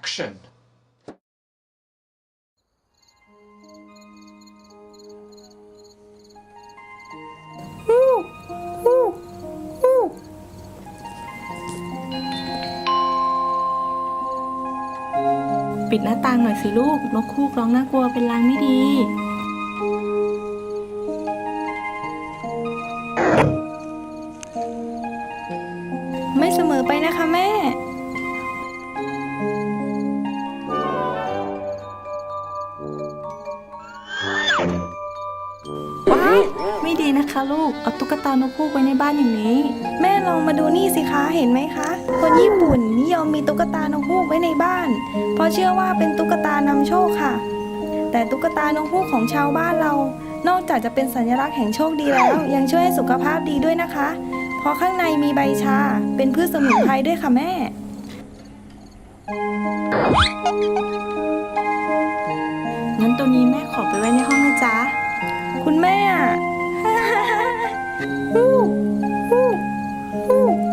Action! ปิดหน้าต่างหน่อยสิลูก นกคูกร้องน่ากลัวเป็นลางไม่ดี ไม่เสมอไปนะคะแม่ ไม่ดีนะคะลูก เอาตุ๊กตานกคูกไว้ในบ้านอย่างนี้ แม่ลองมาดูนี่สิคะ เห็นไหมคะ คนญี่ปุ่นนิยมมีตุ๊กตานกฮูกไว้ในบ้าน เพราะเชื่อว่าเป็นตุ๊กตานำโชคค่ะ แต่ตุ๊กตานกฮูกของชาวบ้านเรา นอกจากจะเป็นสัญลักษณ์แห่งโชคดีแล้ว ยังช่วยให้สุขภาพดีด้วยนะคะ เพราะข้างในมีใบชา เป็นพืชสมุนไพรด้วยค่ะแม่งั้นตัวนี้แม่ขอไปไว้ในห้องนะจ๊ะ Uh, uh. uh.